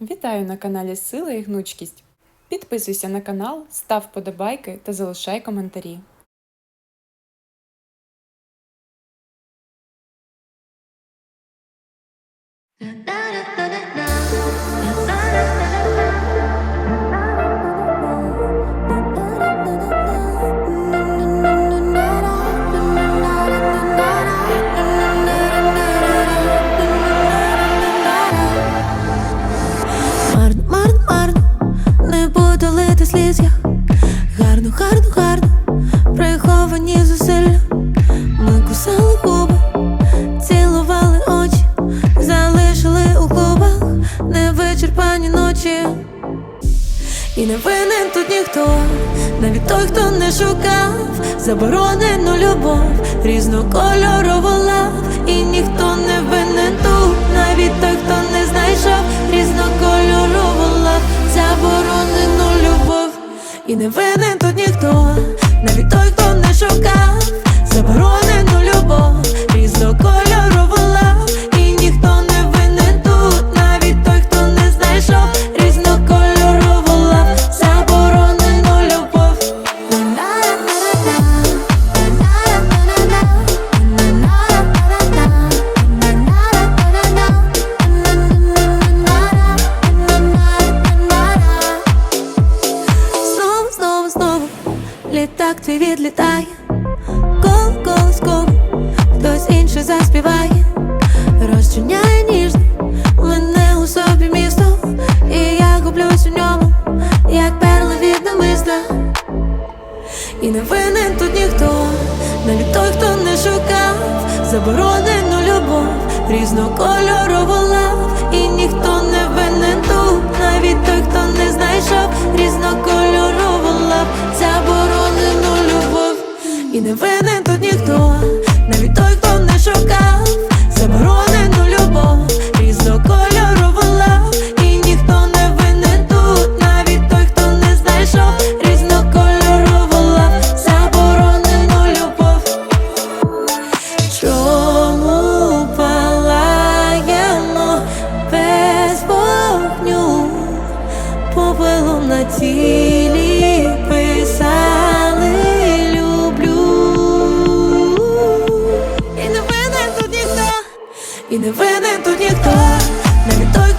Вітаю на каналі Сила і Гнучкість. Підписуйся на канал, став подобайки та залишай коментарі. Ночі. І не винен тут ніхто, навіть той, хто не шукав заборонену любов, різнокольорову лав, і ніхто не винен тут, навіть той, хто не знайшов різнокольорову лав, заборонену любов, і не винен тут ніхто, навіть той, хто не шукав заборонену любов, літак твій відлітає, коло, коло, коло, хтось інший заспіває, розчиняє ніжно мене у собі місто, і я гублюсь у ньому, як перли від намисла. І не винен тут ніхто, навіть той, хто не шукав. Заборонену любов, різнокольорову лав, і ніхто не не винен тут ніхто, навіть той, хто не шукав заборонену любов, різнокольорову лав, і ніхто не винен тут, навіть той, хто не знайшов різнокольорову лав, заборонену любов. Чому палаємо без вогню, попелом на тілі і не винен тут ніхто, навіть той.